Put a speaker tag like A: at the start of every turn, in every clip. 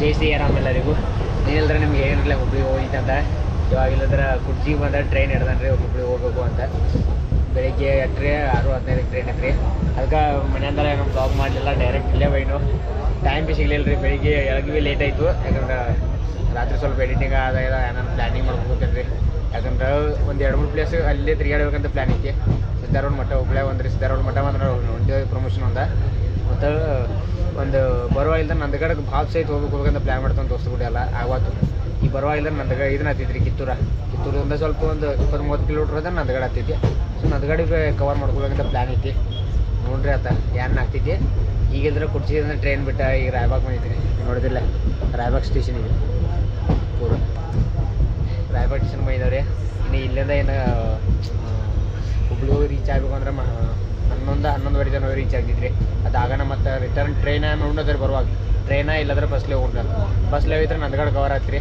A: ಜೈ C ಆರಾಮ್ ಎಲ್ಲರಿಗೂ ಏನಿಲ್ಲದ್ರೆ ನಿಮ್ಗೆ ಏನಿಲ್ಲ ಹುಬ್ಳಿ ಹೋಗಿತ್ತಂತ ಇವಾಗ ಇಲ್ಲದ್ರ ಕುರ್ಚಿಗೆ ಬಂದ ಟ್ರೈನ್ ಹಿಡ್ದನ್ರಿ ಹುಬ್ಳಿ ಹೋಗ್ಬೇಕು ಅಂತ. ಬೆಳಿಗ್ಗೆ ಎಟ್ರಿ ಆರು ಹದಿನೈದು ಟ್ರೈನ್ ಐತ್ರಿ ಅದಕ್ಕೆ ಮನೆಯಿಂದ ನಮ್ಮ ಬ್ಲಾಗ್ ಮಾಡಲಿಲ್ಲ ಡೈರೆಕ್ಟ್ ಇಲ್ಲೇ ಬೈನು. ಟೈಮ್ ಭೀ ಸಿಗ್ಲಿಲ್ಲ ರೀ ಬೆಳಿಗ್ಗೆ ಎಳಗಿ ಲೇಟ್ ಆಯಿತು. ಯಾಕಂದ್ರೆ ರಾತ್ರಿ ಸ್ವಲ್ಪ ಎಡಿಟಿಂಗ್ ಇಲ್ಲ ನಾನು ಪ್ಲ್ಯಾನಿಂಗ್ ಮಾಡ್ಕೊತೀನಿ ರೀ ಯಾಕಂದ್ರೆ ಒಂದು ಎರಡು ಮೂರು ಪ್ಲೇಸ್ ಅಲ್ಲೇ ತಿರುಗಾಡ್ಬೇಕಂತ ಪ್ಲ್ಯಾನ್ ಐತಿ ಮಠ ಹುಬ್ಳ್ಯಾಗ ಒಂದು ರೀ ಸಿದ್ದಾರೂಢ ಮಠ ಮಾತ್ರ ಪ್ರಮೋಷನ್ ಒಂದ ಮತ್ತು ಒಂದು ಬರುವ ಇಲ್ದ ನಂದಗಡಕ್ಕೆ ಭಾಳ ಸಹಿತ ಹೋಗ್ಬೇಕು ಹೋಗ್ಬೇಕಂತ ಪ್ಲ್ಯಾನ್ ಮಾಡ್ತಾನೆ ದೋಸ್ತ ಕೂಡ ಎಲ್ಲ. ಆವತ್ತು ಈ ಬರುವ ಇಲ್ದ ನಂದಗಡ ಇದನ್ನ ಹತ್ತಿದ್ರಿ ಕಿತ್ತೂರ. ಕಿತ್ತೂರಿಂದ ಸ್ವಲ್ಪ ಒಂದು ಇಪ್ಪತ್ತು ಮೂವತ್ತು ಕಿಲೋಮೀಟ್ರ್ ಅದ ನಂದಗಡ ಹತ್ತಿದ್ದೆ ಸೊ ನಂದಗಡಿಗೆ ಕವರ್ ಮಾಡ್ಕೊಬೇಕಂತ ಪ್ಲ್ಯಾನ್ ಐತಿ. ನೋಡ್ರಿ ಆತ ಏನ್ ಆಗ್ತೈತಿ ಈಗಿದ್ರೆ ಕುಡ್ಸಿದ್ರೆ ಟ್ರೈನ್ ಬಿಟ್ಟ ಈಗ ರಾಯ್ಬಾಗ್ ಬಂದಿದ್ದೀನಿ ನೋಡಿದಿಲ್ಲ. ರಾಯ್ಬಾಗ್ ಸ್ಟೇಷನ್ ಇದೆ. ಪೂರ. ರಾಯ್ಬಾಗ್ ಸ್ಟೇಷನ್ ಬಂದಿದ್ದಾವ್ರಿ ಇನ್ನು ಇಲ್ಲಿಂದ ಏನು ಹುಬ್ಳಿ ರೀಚ್ ಆಗ್ಬೇಕು ಅಂದ್ರೆ ಮ ಹನ್ನೊಂದು, ಹನ್ನೊಂದುವರೆ ತನಕ ರೀಚ್ ಆಗಿದ್ರಿ ಅದಾಗನ ಮತ್ತು ರಿಟರ್ನ್ ಟ್ರೈನ ನೋಡಿದ್ರೆ ಬರುವಾಗ ಟ್ರೈನ ಇಲ್ಲದ್ರೆ ಬಸ್ಲೇ ಹೋಗ್ರಿ ಬಸ್ಲೇ ಹೋಗಿದ್ರೆ ನಂದಗಡ ಕವರ್ ಆಗ್ತಿರಿ.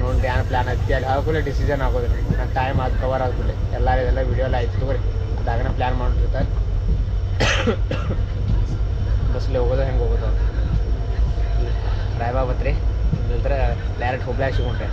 A: ನೋಡ್ರಿ, ಏನು ಪ್ಲ್ಯಾನ್ ಆಗ್ತಿ ಅಲ್ಲಿ ಹಾಕುಲೆ ಡಿಸಿಷನ್ ಆಗೋದ್ರಿ ನನ್ನ ಟೈಮ್ ಆಗಿ ಕವರ್ ಆಗ್ಬಿಡ್ಲಿ ಎಲ್ಲ ಇದೆಲ್ಲ ವಿಡಿಯೋ ಎಲ್ಲ ಆಯ್ತು ತಗೋರಿ. ಅದಾಗನ ಪ್ಲ್ಯಾನ್ ಮಾಡಿರ್ತಾರೆ. ಬಸ್ಲಿ ಹೋಗೋದು ಹೆಂಗೆ ಹೋಗೋದು. ರಾಯಬಾಗ್ ಇಲ್ಲದ್ರೆ ಡೈರೆಕ್ಟ್ ಹುಬ್ಳ್ಯಾಗ ಸಿಗೊಂಡ್ರೆ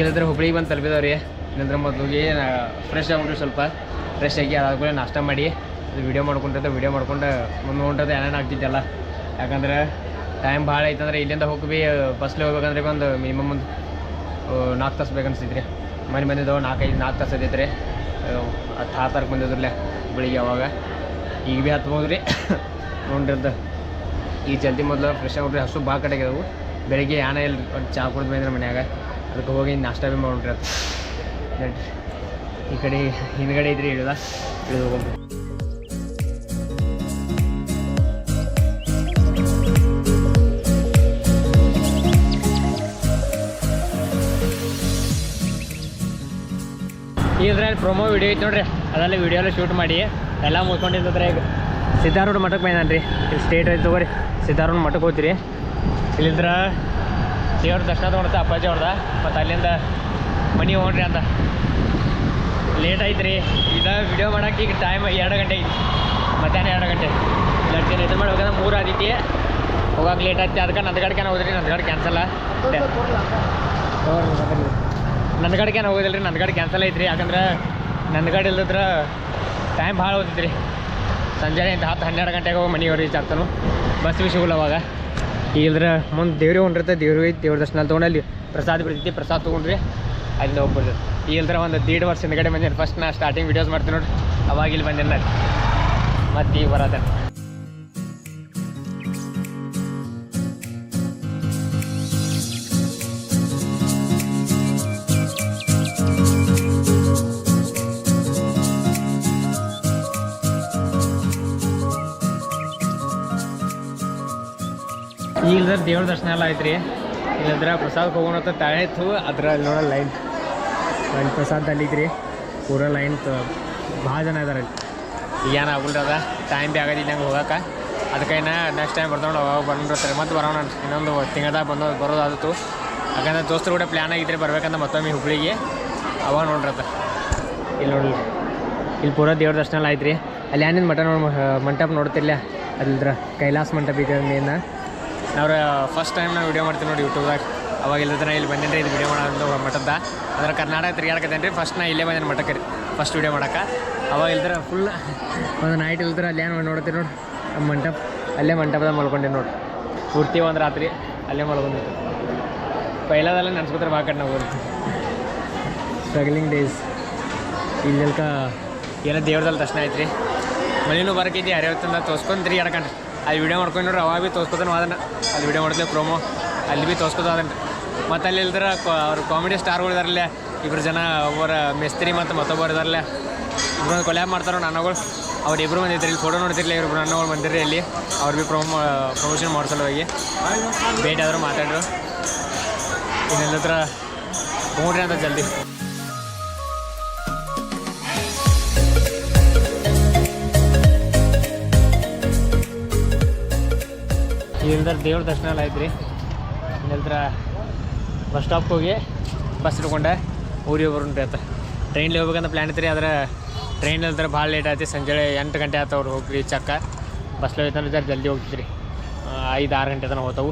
A: ಇಲ್ಲದ್ರೆ ಹುಬ್ಳಿಗೆ ಬಂದು ತಲುಪಿದವ್ರಿ ಇಲ್ಲಂದ್ರೆ ಮೊದಲಿಗೆ ಫ್ರೆಶ್ ಆಗ್ಬಿಟ್ರಿ ಸ್ವಲ್ಪ. ಫ್ರೆಶ್ ಆಗಿ ಅದಾದ್ಮೇಲೆ ನಾಷ್ಟ ಮಾಡಿ, ಅದು ವಿಡಿಯೋ ಮಾಡ್ಕೊಂಡಿರ್ತ ವಿಡಿಯೋ ಮಾಡ್ಕೊಂಡು ಮುಂದೆ ಹೊಂಟದ ಏನೇನು ಆಗ್ತಿದ್ದೆಲ್ಲ ಯಾಕಂದ್ರೆ ಟೈಮ್ ಭಾಳ ಐತಂದ್ರೆ ಇಲ್ಲಿಂದ ಹೋಗಿ ಬಸ್ಲಿ ಹೋಗ್ಬೇಕಂದ್ರೆ ಒಂದು ಮಿನಿಮಮ್ ಒಂದು ನಾಲ್ಕು ತಾಸು ಬೇಕನ್ಸಿದ್ರಿ ಮನೆ ಬಂದಿದ್ದವು ನಾಲ್ಕೈದು ನಾಲ್ಕು ತಾಸು ಐತ್ರಿ ಹತ್ತು ಆತಾರಕ್ಕೆ ಬಂದಿದ್ರಲ್ಲೇ ಬೆಳಿಗ್ಗೆ ಅವಾಗ. ಈಗ ಭೀ ರೀ ನೋಡಿರ್ದ. ಈಗ ಜಲ್ದಿ ಮೊದಲು ಫ್ರೆಶ್ ಆಗ್ಬಿಟ್ರಿ ಹಸು ಭಾಳ ಕಡೆ ಆಗ್ಯದವು ಬೆಳಿಗ್ಗೆ ಯಾನ ಇಲ್ಲ ಚಾ ಕುಡ್ದು ಬಂದ್ರೆ ಮನ್ಯಾಗ. ಅದಕ್ಕೆ ಹೋಗಿ ನಾಷ್ಟ ಭೀ ನಡ್ರಿ ಈ ಕಡೆ ಹಿಂದ್ಗಡೆ ಇದ್ರಿ ಇಳಿದ ಇಳಿದು ಇದ್ರೆ ಇದ್ರಲ್ಲಿ ಪ್ರೊಮೋ ವಿಡಿಯೋ ಐತೆ ನೋಡ್ರಿ. ಅದೆಲ್ಲ ವಿಡಿಯೋ ಎಲ್ಲ ಶೂಟ್ ಮಾಡಿ ಎಲ್ಲ ಮುಚ್ಕೊಂಡಿದ್ರೆ ಈಗ. ಸಿದ್ಧಾರೂಢ ಮಠಕ್ಕೆ ಬಂದಾನ ರೀ ಇಲ್ಲಿ ಸ್ಟೇಟ್ ಐತೆ ತಗೋರಿ. ಸಿದ್ಧಾರೂಢ ಮಠಕ್ಕೆ ಹೋಗ್ತೀರಿ. ಇಲ್ಲಿಂದ್ರ ದೇವ್ರ ದರ್ಶನ ತೊಗೊಳುತ್ತೆ ಅಪ್ಪಾಜಿ ಅವ್ರದ. ಮತ್ತು ಅಲ್ಲಿಂದ ಮನೆ ಹೋಗ್ರಿ ಅಂತ. ಲೇಟ್ ಐತ್ರಿ ಈಗ ವಿಡಿಯೋ ಮಾಡೋಕೆ ಈಗ ಟೈಮ್ ಎರಡು ಗಂಟೆ ಐತಿ. ಮಧ್ಯಾಹ್ನ ಎರಡು ಗಂಟೆ. ಲಡ್ಕೇನು ಇದು ಮಾಡ್ಬೇಕಂದ್ರೆ ಮೂರು ಆದಿತಿ ಹೋಗಕ್ಕೆ ಲೇಟ್ ಆಯ್ತು ಅದಕ್ಕೆ ನಂದಗಡ್ಕೆ ಹೋದ್ರಿ. ನಂದಗಡ್ ಕ್ಯಾನ್ಸಲ್ ನಂದಗಡ್ಕೆ ಹೋಗೋದಿಲ್ಲ ರೀ ನಂದಗಡ್ ಕ್ಯಾನ್ಸಲ್ ಐತ್ರಿ. ಯಾಕಂದ್ರೆ ನಂದಗಡ್ ಇಲ್ಲದ್ರ ಟೈಮ್ ಭಾಳ ಓದಿದ್ರಿ ರೀ ಸಂಜೆ ಇಂದ ಹತ್ತು ಹನ್ನೆರಡು ಗಂಟೆಗೆ ಹೋಗಿ ಮನೆಗೆ ರೀಚ್ ಆಗ್ತಾನು ಬಸ್ ಬಿ ಸಿಗಲ್ಲ ಅವಾಗ. ಇಲ್ದ್ರೆ ಮುಂದೆ ದೇವ್ರಿಗೆ ಹೊಂಟಿರುತ್ತೆ ದೇವ್ರಿಗೆ ಹೋಗಿ ದೇವ್ರ ದರ್ಶನ ತೊಗೊಂಡು ಅಲ್ಲಿ ಪ್ರಸಾದ ಬಿಡ್ತೈತಿ, ಪ್ರಸಾದ ತೊಗೊಂಡ್ರಿ ಅಲ್ಲಿಂದ ಹೋಗ್ಬೋದು ಇಲ್ದ್ರ ಒಂದು ದೇಡ್ ವರ್ಷ ಹಿಂದ್ಗಡೆ ಬಂದೇನೆ. ಫಸ್ಟ್ ನಾ ಸ್ಟಾರ್ಟಿಂಗ್ ವೀಡಿಯೋಸ್ ಮಾಡ್ತೀನಿ ನೋಡ್ರಿ. ಅವಾಗ ಇಲ್ಲಿ ನಾನು. ಮತ್ತೆ ಈಗ ಬರೋದ ಇಲ್ದ್ರ ದೇವ್ರ ದರ್ಶನ ಎಲ್ಲ ಐತ್ರಿ. ಇಲ್ಲದ್ರೆ ಪ್ರಸಾದಕ್ಕೆ ಹೋಗೋಣ ತಾಳೆ ಇತ್ತು. ಅದ್ರ ಅಲ್ಲಿ ನೋಡ ಲೈನ್ ಅಲ್ಲಿ ಪ್ರಸಾದ ಅಲ್ಲಿದ್ರಿ ಪೂರ ಲೈನ್ ಭಾಳ ಜನ ಇದಾರೆ ಅಲ್ಲಿ. ಈಗ ಏನು ಆಗಲ್ರದ ಟೈಮ್ ಭೀ ಆಗೋದಿಲ್ಲ ನಂಗೆ ಹೋಗಕ್ಕೆ. ಅದಕ್ಕೆ ಇನ್ನು ನೆಕ್ಸ್ಟ್ ಟೈಮ್ ಬರ್ದೊಂಡು ಅವಾಗ ಬಂದಿರ್ತಾರೆ ಮತ್ತೆ ಬರೋಣ. ಇನ್ನೊಂದು ತಿಂಗಳದಾಗ ಬಂದು ಬರೋದಾದಿತ್ತು ಯಾಕಂದ್ರೆ ದೋಸ್ತರು ಕೂಡ ಪ್ಲ್ಯಾನ್ ಆಗಿದ್ರೆ ಬರ್ಬೇಕಂತ ಮತ್ತೊಮ್ಮೆ ಹುಬ್ಳಿಗೆ. ಅವಾಗ ನೋಡ್ರತ್ತ ಇಲ್ಲಿ ನೋಡಲಿ ಇಲ್ಲಿ ಪೂರ ದೇವ್ರ ದರ್ಶನ ಎಲ್ಲ ಐತ್ರಿ. ಅಲ್ಲಿ ಏನೇನು ಮಠ ನೋಡಿ ಮಂಟಪ ನೋಡ್ತಿರ್ಲ? ಅದ್ರ ಕೈಲಾಸ ಮಂಟಪ ಇದೆ ಮೇನ. ನಾವು ಫಸ್ಟ್ ಟೈಮ್ ನಾವು ವಿಡಿಯೋ ಮಾಡ್ತೀವಿ ನೋಡಿ ಯೂಟ್ಯೂಬ್ದಾಗ ಅವಾಗ ಇಲ್ಲದ್ರೆ ಇಲ್ಲಿ ಬಂದೇನೆ ಇದು ವಿಡಿಯೋ ಮಾಡೋದು ಮಠದ ಅಂದ್ರೆ ಕರ್ನಾಟಕ ತಿರುಗಾಡಕತ್ತೇನೆ ರೀ ಫಸ್ಟ್ ನಾ ಇಲ್ಲೇ ಬಂದೇನೆ ಮಠಕ್ಕೆ ರೀ ಫಸ್ಟ್ ವಿಡಿಯೋ ಮಾಡಕ್ಕೆ ಅವಾಗ ಇಲ್ದ್ರೆ ಫುಲ್ ಒಂದು ನೈಟ್ ಇಲ್ದ್ರೆ ಅಲ್ಲೇ ನೋಡ್ತೀವಿ ನೋಡಿ. ನಮ್ಮ ಮಂಟಪ, ಅಲ್ಲೇ ಮಂಟಪದಾಗ ಮಲ್ಕೊಂಡೆ ನೋಡಿ. ಪೂರ್ತಿ ಒಂದು ರಾತ್ರಿ ಅಲ್ಲೇ ಮಲ್ಕೊಂಡಿತ್ತು ಪೈಲಾದಲ್ಲೇ ನೆನ್ಸ್ಕೊತಾರೆ ಬಾ ಕಡೆ ನಾವು ಸ್ಟ್ರಗ್ಲಿಂಗ್ ಡೇಸ್ ಇಲ್ಲೆಲ್ಕ, ಏನೋ ದೇವ್ರದಲ್ಲಿ ದರ್ಶನ ಐತ್ರಿ ಮನೇನು ಬರಕೈತಿ ಹರಿವತ್ತಂದ ತೋರ್ಸ್ಕೊಂಡು ತಿರುಗಾಡ್ಕಂಡ್ರಿ. ಅಲ್ಲಿ ವಿಡಿಯೋ ಮಾಡ್ಕೊಂಡು ನೋಡ್ರಿ ಅವಾಗ ಭೀ ತೋರ್ಸ್ಕೊತಾನೆ ಅದನ್ನು ಅಲ್ಲಿ ವಿಡಿಯೋ ಮಾಡ್ತೇವೆ ಪ್ರೋಮೋ ಅಲ್ಲಿ ಭೀ ತೋರ್ಸ್ಕೊತ ಅದನ್ನು ಮತ್ತು ಅಲ್ಲಿ ಇಲ್ದ್ರ ಅವ್ರು ಕಾಮಿಡಿ ಸ್ಟಾರ್ಗಳು ಇದಾರಲ್ಲೇ. ಇಬ್ಬರು ಜನ ಒಬ್ಬರ ಮಿಸ್ತ್ರಿ ಮತ್ತು ಮತ್ತೊಬ್ಬರು ಇದಾರಲ್ಲೇ. ಇಬ್ಬರು ಕೊಲ್ಯಾಬ್ ಮಾಡ್ತಾರೆ ನನ್ನಗಳು ಅವ್ರು ಇಬ್ಬರು ಬಂದಿದ್ರಿ. ಇಲ್ಲಿ ಫೋಟೋ ನೋಡ್ತಿರ್ಲಿ ಇವ್ರು ನನ್ನಗಳು ಬಂದಿರಿ ಅಲ್ಲಿ ಅವ್ರು ಭೀ ಪ್ರೊಮೋ ಪ್ರಮೋಷನ್ ಮಾಡ್ಸಲು ಹೋಗಿ ಭೇಟಿ ಆದರೂ ಮಾತಾಡ್ರು. ಇನ್ನೆಲ್ಲ ಹತ್ರ ನೋಡ್ರಿ ಅಂತ ಜಲ್ದಿ. ಇಲ್ದ್ರ ದೇವ್ರ ದರ್ಶನ ಎಲ್ಲ ಐತ್ರಿ ಇಲ್ದ್ರ ಬಸ್ ಸ್ಟಾಪ್ಗೆ ಹೋಗಿ ಬಸ್ ಹಿಡ್ಕೊಂಡೆ ಊರಿಗೆ ಬರೋಣ್ರಿ ಅಂತ ಟ್ರೈನ್ಲಿ ಹೋಗ್ಬೇಕಂತ ಪ್ಲ್ಯಾನ್ ರೀ ಆದ್ರೆ ಟ್ರೈನ್ ಇಲ್ದ್ರೆ ಭಾಳ ಲೇಟ್ ಆಯ್ತು, ಸಂಜೆ ಎಂಟು ಗಂಟೆ ಆತವ್ರು ಹೋಗ್ರಿ ಚಕ್ಕ. ಬಸ್ಲೋ ಐತಂದ್ರೆ ಜರ ಜಲ್ದಿ ಹೋಗ್ತಿದ್ರಿ. ಐದು ಆರು ಗಂಟೆ ತನಕ ಹೋಗ್ತಾವು.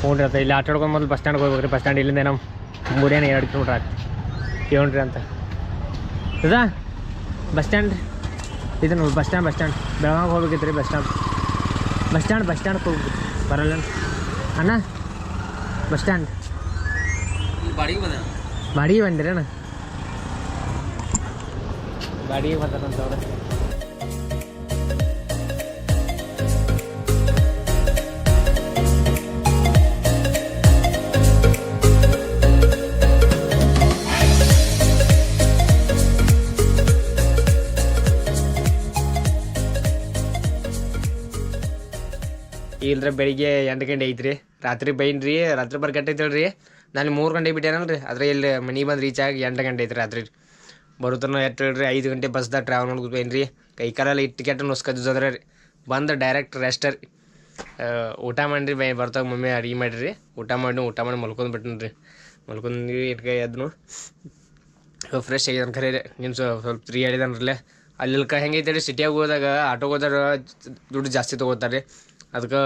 A: ಹ್ಞೂ ಅಂತ ಇಲ್ಲಿ ಆಟಾಡ್ಕೊಂಡು ಮೊದಲು ಬಸ್ ಸ್ಟ್ಯಾಂಡ್ಗೆ ಹೋಗ್ಬೇಕು ರೀ ಬಸ್ ಸ್ಟ್ಯಾಂಡ್ ಇಲ್ಲಿಂದ ನಮ್ಮ ಮೂರೇನು ಎರಡು ಕಿಲೋಮೀಟ್ರ್ ಆಯ್ತು. ಕೇಳ್ರಿ ಅಂತ. ಇದಾ? ಬಸ್ ಸ್ಟ್ಯಾಂಡ್ ಇದನ್ನು ಬಸ್ ಸ್ಟ್ಯಾಂಡ್ ಬಸ್ ಸ್ಟ್ಯಾಂಡ್ ಬೆಳಗಾವಿಗೆ ಹೋಗ್ಬೇಕಿತ್ತು ರೀ bus stand bus stand bus ಸ್ಟ್ಯಾಂಡ್ಗೆ ಹೋಗ್ಬಿಟ್ಟು ಬರಲ್ಲ. ಅಣ್ಣ ಬಸ್ ಸ್ಟ್ಯಾಂಡ್.
B: ಬಾಡಿಗೆ ಬಂದ
A: ಬಾಡಿಗೆ ಬಂದಿರೇನ ಬಾಡಿಗೆ ಬಂದಾರಂತವ್ರೆ ಇಲ್ದ್ರೆ ಬೆಳಿಗ್ಗೆ ಎಂಟು ಗಂಟೆ ಐತ್ರಿ. ರಾತ್ರಿ ಬೈನ್ರಿ, ರಾತ್ರಿ ಬರ್ ಗಂಟೆ ಐತಲ್ರಿ ನಾನು ಮೂರು ಗಂಟೆ ಬಿಟ್ಟೇನಲ್ರಿ. ಅದ್ರ ಇಲ್ಲಿ ಮನೆಗೆ ಬಂದು ರೀಚ್ ಆಗಿ ಎಂಟು ಗಂಟೆ ಐತ್ರಿ ರಾತ್ರಿ. ಬರುತ್ತನ ಎಟ್ಟು ಹೇಳ್ರಿ, ಐದು ಗಂಟೆ ಬಸ್ದಾಗ ಟ್ರಾವೆಲ್ ಮಾಡ್ಕೊಂಡು ಬೈನ್ರಿ. ಕೈ ಕಾಲೆಲ್ಲ ಇಟ್ಟು ಕೆಟ್ಟ ನುಸ್ಕದ್ರೆ ರೀ ಬಂದು ಡೈರೆಕ್ಟ್ ರೆಸ್ಟರ್ ಊಟ ಮಾಡಿರಿ ಬೈ ಬರ್ತಾಗ ಮಮ್ಮಿ ಅಡುಗೆ ಮಾಡಿರಿ. ಊಟ ಮಾಡಿ ಊಟ ಮಾಡಿ ಮಲ್ಕೊಂಡು ಬಿಟ್ಟನ್ರಿ ಮಲ್ಕೊಂಡು ಇಟ್ಕೈ ಅದನ್ನು ಫ್ರೆಶ್ ಆಗ್ಯಾನ ಖರೆ ನಿಮ್ಮ ಸ್ವಲ್ಪ ಫ್ರೀ ಹೇಳಿದಾನರಲ್ಲೇ ಅಲ್ಲಿ ಕ ಹೆಂಗೈತೆ ರೀ ಸಿಟಿಯಾಗ ಹೋದಾಗ, ಆಟೋಗೆ ಹೋದಾಗ ದುಡ್ಡು ಜಾಸ್ತಿ ತೊಗೋತಾರೆ ರೀ ಅದಕ್ಕೆ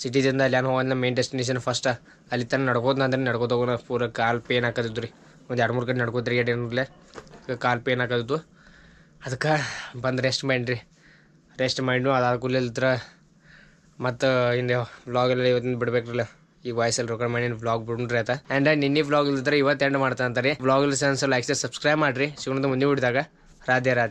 A: ಸಿಟಿದಿಂದ ಅಲ್ಲಿ ಏನು ಮೇನ್ ಡೆಸ್ಟಿನೇಷನ್ ಫಸ್ಟ್ ಅಲ್ಲಿ ತನಕ ನಡ್ಕೋದ್ನ ಅಂದ್ರೆ ನಡ್ಕೋತ ಹೋಗೋಣ. ಪೂರ ಕಾಲು ಪೇನ್ ಹಾಕದಿತ್ತು ರೀ ಒಂದು ಎರಡು ಮೂರು ಗಂಟೆ ನಡ್ಕೋದ್ರಿ ರೀ ಏನಿರಲೇ ಕಾಲು ಪೇನ್ ಹಾಕೋದಿದ್ದು. ಅದಕ್ಕೆ ಬಂದು ರೆಸ್ಟ್ ಮಾಡಿರಿ ರೆಸ್ಟ್ ಮಾಡಿ ಅದಾದ ಕೂಲಿಲ್ತ್ರ ಮತ್ತು ಇನ್ನು ವ್ಲಾಗ್ ಎಲ್ಲ ಇವತ್ತಿನ ಬಿಡ್ಬೇಕ್ರಲ್ಲ. ಈ ವಾಯ್ಸಲ್ಲಿ ರೆಕಾರ್ಡ್ ಮಾಡಿ ವ್ಲಾಗ್ ಬಿಡ್ರಿ ಆಯ್ತಾ? ಆ್ಯಂಡ್ ನಿನ್ನೆ ವ್ಲಾಗ್ ಇಲ್ದ್ರೆ ಇವತ್ತು ಎಂಡ್ ಮಾಡ್ತಾ ಅಂತಾರೆ. ವ್ಲಾಗ್ ಸೆನ್ಸ್ ಲೈಕ್ ಸಬ್ಸ್ಕ್ರೈಬ್ ಮಾಡಿರಿ. ಶಿವನದ ಮುಂದೆ ಬಿಡಿದಾಗ ರಾಧೆ ರಾಧೆ.